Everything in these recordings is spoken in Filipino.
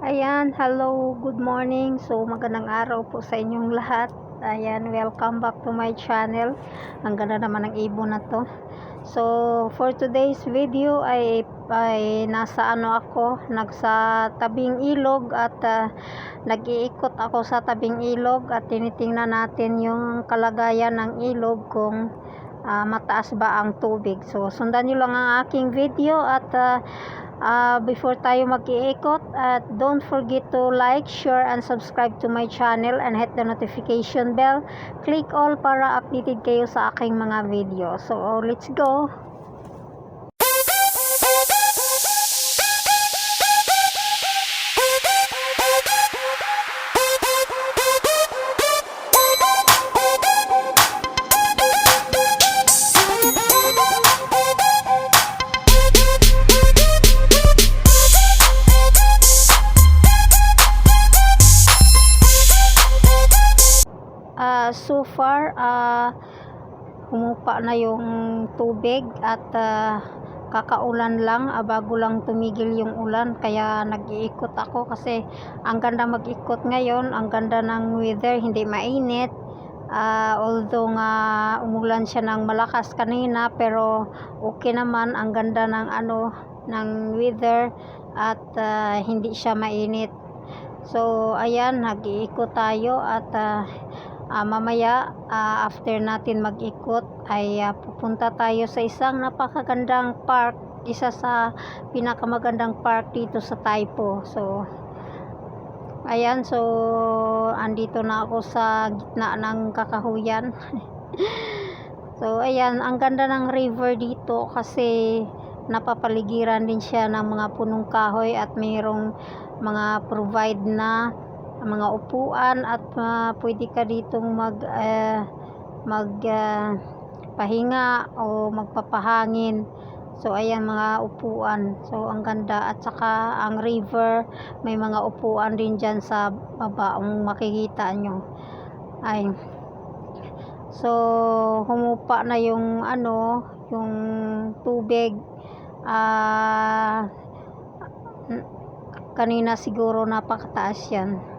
Ayan, hello, good morning. So, magandang araw po sa inyong lahat. Ayan, welcome back to my channel. Ang ganda naman ng ibon na to. So, for today's video ay, ay nasa ano ako, nagsa tabing ilog at ah, nag-iikot ako sa tabing ilog at tinitingnan natin yung kalagayan ng ilog kung ah, mataas ba ang tubig. So, sundan nyo lang ang aking video at ah, Ah, before tayo mag-iikot at don't forget to like, share, and subscribe to my channel and hit the notification bell. Click all para updated kayo sa aking mga video. So, let's go! Far, ah, humupa na yung tubig at ah, kakaulan lang, ah, bago lang tumigil yung ulan. Kaya nag-iikot ako kasi ang ganda mag-ikot ngayon, ang ganda ng weather, hindi mainit. Ah, although nga umulan siya ng malakas kanina, pero okay naman, ang ganda ng ano, ng weather at ah, hindi siya mainit. So, ayan, nag-iikot tayo at ah, Ah, mamaya ah, after natin mag-ikot ay ah, pupunta tayo sa isang napakagandang park isa sa pinakamagandang park dito sa Taipo. So ayan so andito na ako sa gitna ng kakahuyan. So ayan ang ganda ng river dito kasi napapaligiran din siya ng mga punong kahoy at mayroong mga provide na mga upuan at uh, pwede ka ditong mag uh, mag uh, pahinga o magpapahangin. So ayan mga upuan. So ang ganda. At saka ang river may mga upuan din dyan sa baba. Ang makikita nyo. Ay. So humupa na yung ano yung tubig. Ah kanina siguro napakataas yan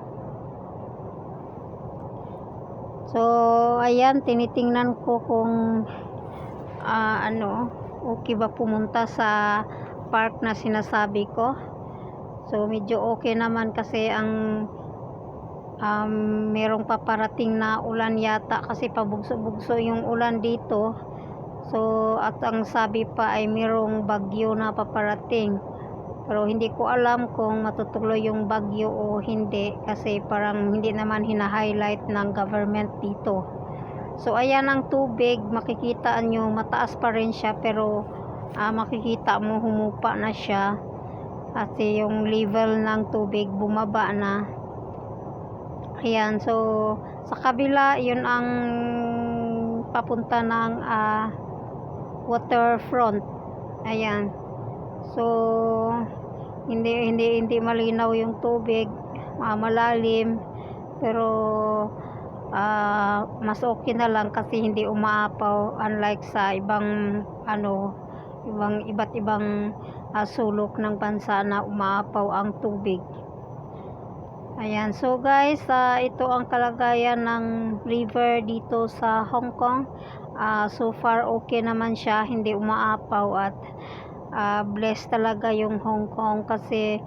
So, ayan, tinitingnan ko kung uh, ano, okay ba pumunta sa park na sinasabi ko. So, medyo okay naman kasi ang um, merong paparating na ulan yata kasi pabugso-bugso yung ulan dito. So, at ang sabi pa ay merong bagyo na paparating pero hindi ko alam kung matutuloy yung bagyo o hindi kasi parang hindi naman hina-highlight ng government dito. So ayan ang tubig makikita nyo mataas pa rin siya pero uh, makikita mo humupa na siya. Kasi yung level ng tubig bumaba na. Ayan so sa kabila yun ang papunta ng uh, waterfront. Ayan. So hindi hindi hindi malinaw yung tubig uh, malalim. Pero uh, mas okay na lang kasi hindi umaapaw unlike sa ibang ano ibang iba't ibang uh, sulok ng bansa na umaapaw ang tubig. Ayan so guys uh, ito ang kalagayan ng river dito sa Hong Kong. Uh, so far okay naman siya hindi umaapaw at uh, blessed talaga yung Hong Kong kasi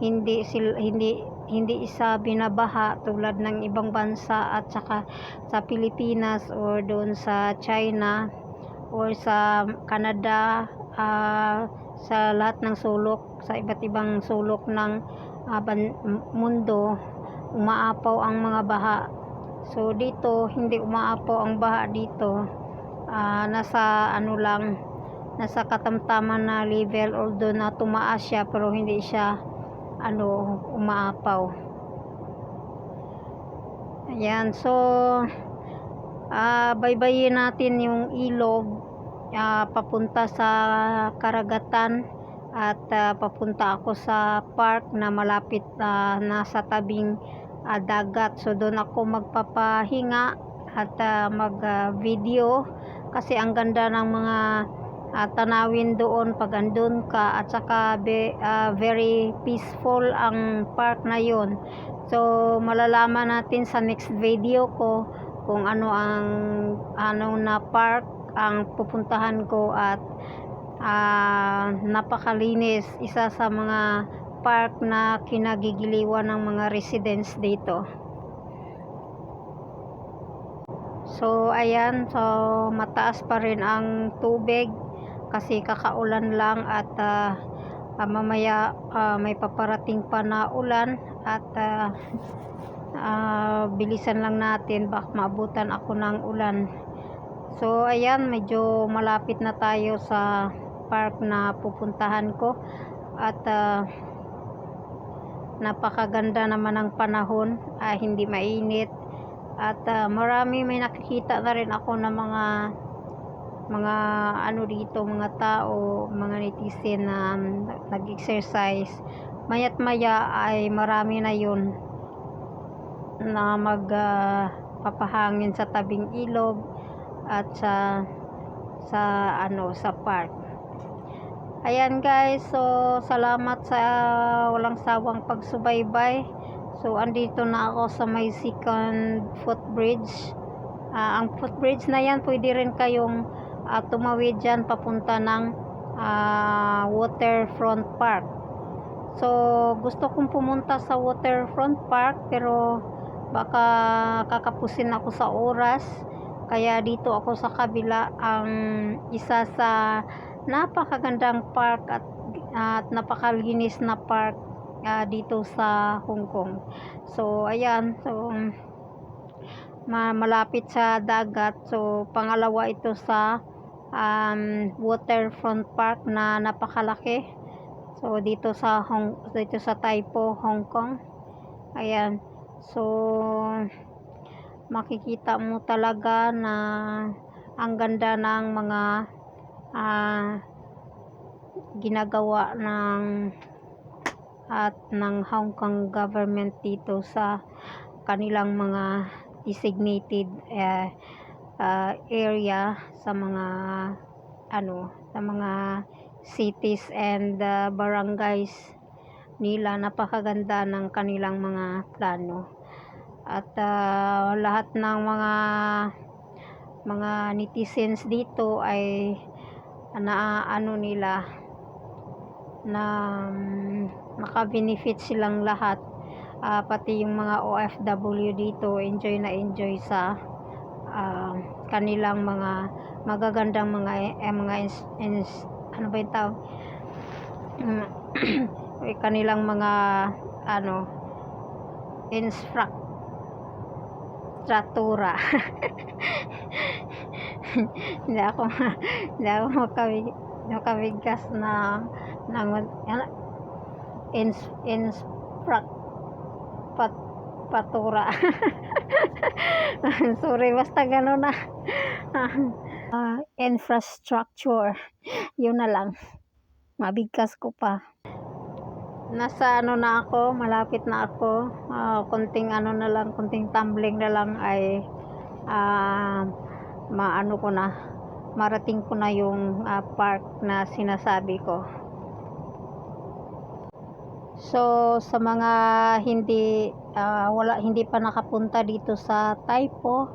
hindi sila hindi hindi isa binabaha tulad ng ibang bansa at saka sa Pilipinas or doon sa China or sa Canada uh, sa lahat ng sulok sa iba't ibang sulok ng uh, mundo umaapaw ang mga baha. So dito hindi umaapaw ang baha dito. Uh, nasa ano lang nasa katamtaman na level although na tumaas siya pero hindi siya ano umaapaw. Ayan so uh, baybayin natin yung ilog uh, papunta sa karagatan at uh, papunta ako sa park na malapit uh, nasa tabing uh, dagat. So doon ako magpapahinga at uh, mag uh, video kasi ang ganda ng mga ah, tanawin doon pag andun ka at saka be, ah, very peaceful ang park na yun so malalaman natin sa next video ko kung ano ang ano na park ang pupuntahan ko at ah, napakalinis isa sa mga park na kinagigiliwan ng mga residents dito So, ayan. So, mataas pa rin ang tubig kasi kakaulan lang at ah, ah, mamaya ah, may paparating pa na ulan at ah, ah, bilisan lang natin baka maabutan ako ng ulan. So, ayan. Medyo malapit na tayo sa park na pupuntahan ko at ah, napakaganda naman ng panahon. Ah, hindi mainit at ah, marami may nakikita na rin ako na mga mga ano dito, mga tao, mga netizen na um, nag-exercise. Mayat maya ay marami na yun na mag ah, papahangin sa tabing ilog at sa sa ano sa park. Ayan guys, so salamat sa walang sawang pagsubaybay. So, andito na ako sa may second footbridge. Ah, ang footbridge na yan, pwede rin kayong ah, tumawid dyan papunta ng ah, Waterfront Park. So, gusto kong pumunta sa Waterfront Park pero baka kakapusin ako sa oras. Kaya dito ako sa kabila ang isa sa napakagandang park at, at napakalinis na park ah, dito sa Hong Kong. So, ayan. So, malapit sa dagat. So, pangalawa ito sa um, Waterfront Park na napakalaki. So, dito sa Hong dito sa Taipo, Hong Kong. Ayan. So, makikita mo talaga na ang ganda ng mga ah, ginagawa ng at ng Hong Kong government dito sa kanilang mga designated eh, ah, area sa mga ano sa mga cities and ah, barangays nila. Napakaganda ng kanilang mga plano. At ah, lahat ng mga mga netizens dito ay na ano nila na um, naka-benefit silang lahat Ah, pati yung mga OFW dito enjoy na enjoy sa ah, kanilang mga magagandang mga eh, mga ins, ins- ano ba yung Mm, eh, kanilang mga ano infrastruktura. Hindi ako hindi ako makabig, makabigkas na ng ano, ins, pat, patura. Sorry basta gano'n na. Ah, infrastructure. Yun na lang. Mabigkas ko pa. Nasa ano na ako malapit na ako. Ah, konting ano na lang konting tumbling na lang ay ah, maano ko na marating ko na yung ah, park na sinasabi ko So sa mga hindi ah, wala hindi pa nakapunta dito sa Taipo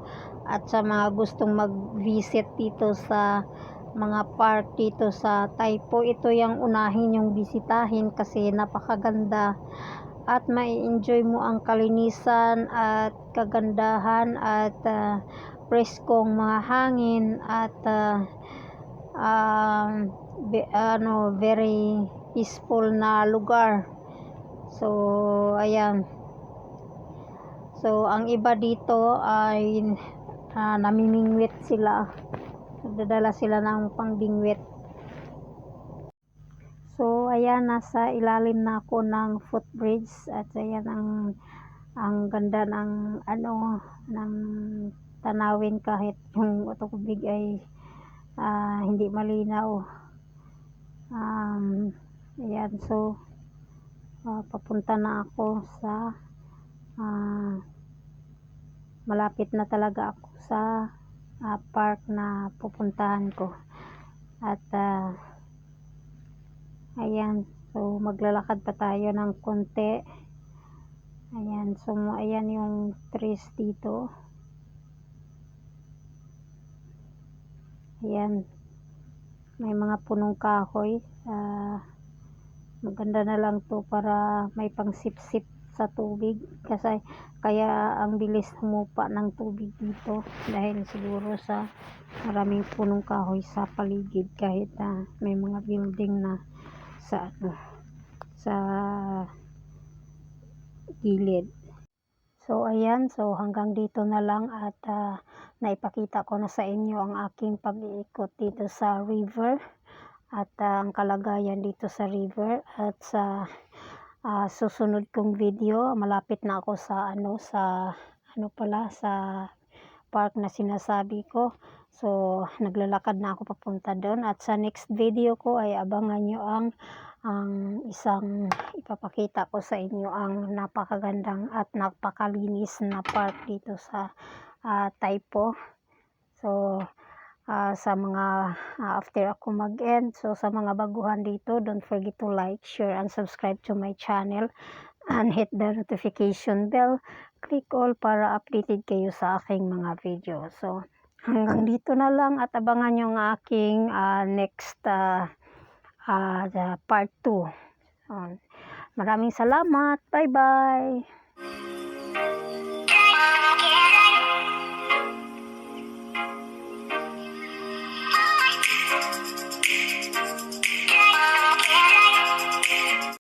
at sa mga gustong mag-visit dito sa mga park dito sa Taipo, ito yung unahin yung bisitahin kasi napakaganda at mai-enjoy mo ang kalinisan at kagandahan at ah, preskong mga hangin at ah, um, be- ano very peaceful na lugar. So, ayan. So, ang iba dito ay ah, namimingwit sila. Nagdadala sila ng pangbingwit. So, ayan, nasa ilalim na ako ng footbridge at ayan ang ang ganda ng ano ng tanawin kahit yung tubig ay ah, hindi malinaw. Um, ayan, so ah, papunta na ako sa ah, malapit na talaga ako sa ah, park na pupuntahan ko At ah, ayan, so maglalakad pa tayo ng konti. Ayan, so ayan yung trees dito. Ayan, may mga punong kahoy. Ah, maganda na lang to para may pangsipsip sa tubig. Kasi kaya ang bilis humupa ng tubig dito. Dahil siguro sa maraming punong kahoy sa paligid kahit ah, may mga building na sa ano sa gilid. So ayan, so hanggang dito na lang at ah, naipakita ko na sa inyo ang aking pag-iikot dito sa river at ah, ang kalagayan dito sa river at sa ah, susunod kong video malapit na ako sa ano sa ano pala sa park na sinasabi ko. So naglalakad na ako papunta doon at sa next video ko ay abangan nyo ang ang isang ipapakita ko sa inyo ang napakagandang at napakalinis na park dito sa ah, Taipo. So ah, sa mga ah, after ako mag-end. So sa mga baguhan dito don't forget to like, share and subscribe to my channel and hit the notification bell. Click all para updated kayo sa aking mga video. So hanggang dito na lang at abangan nyo ang aking ah, next ah, the part 2 maraming salamat. Bye bye